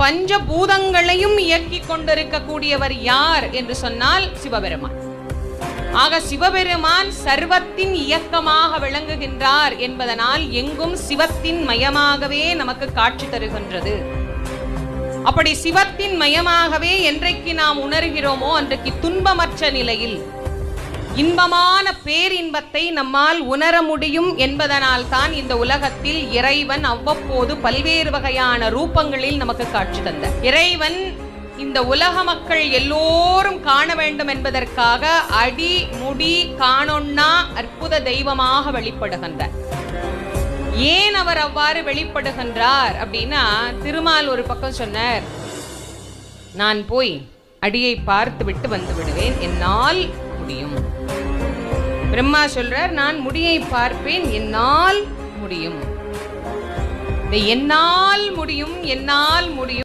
பஞ்ச பூதங்களையும் இயக்கிக் கொண்டிருக்கக்கூடியவர் யார் என்று சொன்னால் சிவபெருமான். ஆக சிவபெருமான் சர்வத்தின் இயக்கமாக விளங்குகின்றார் என்பதனால் எங்கும் சிவத்தின் மயமாகவே நமக்கு காட்சி தருகின்றது. அப்படி சிவத்தின் மயமாகவே என்றைக்கு நாம் உணர்கிறோமோ அன்றைக்கு துன்பமற்ற நிலையில் இன்பமான பேரின்பத்தை நம்மால் உணர முடியும் என்பதனால் தான் இந்த உலகத்தில் இறைவன் அவ்வப்போது பல்வேறு வகையான ரூபங்களில் நமக்கு காட்சி தந்த. இறைவன் இந்த உலக மக்கள் எல்லோரும் காண வேண்டும் என்பதற்காக அடி முடி காணொண்ணா அற்புத தெய்வமாக வெளிப்படுகின்றார் ஏன் அவர் அவ்வாறு வெளிப்படுகின்றார் அப்படின்னா திருமால் ஒரு பக்கம் சொன்னார் நான் போய் அடியை பார்த்து விட்டு வந்து விடுவேன் என்னால் முடியும். பிரம்மா சொல்றார் நான் முடியை பார்ப்பேன் என்னால் முடியும். என்னால் முடியும் என்னால் முடியும்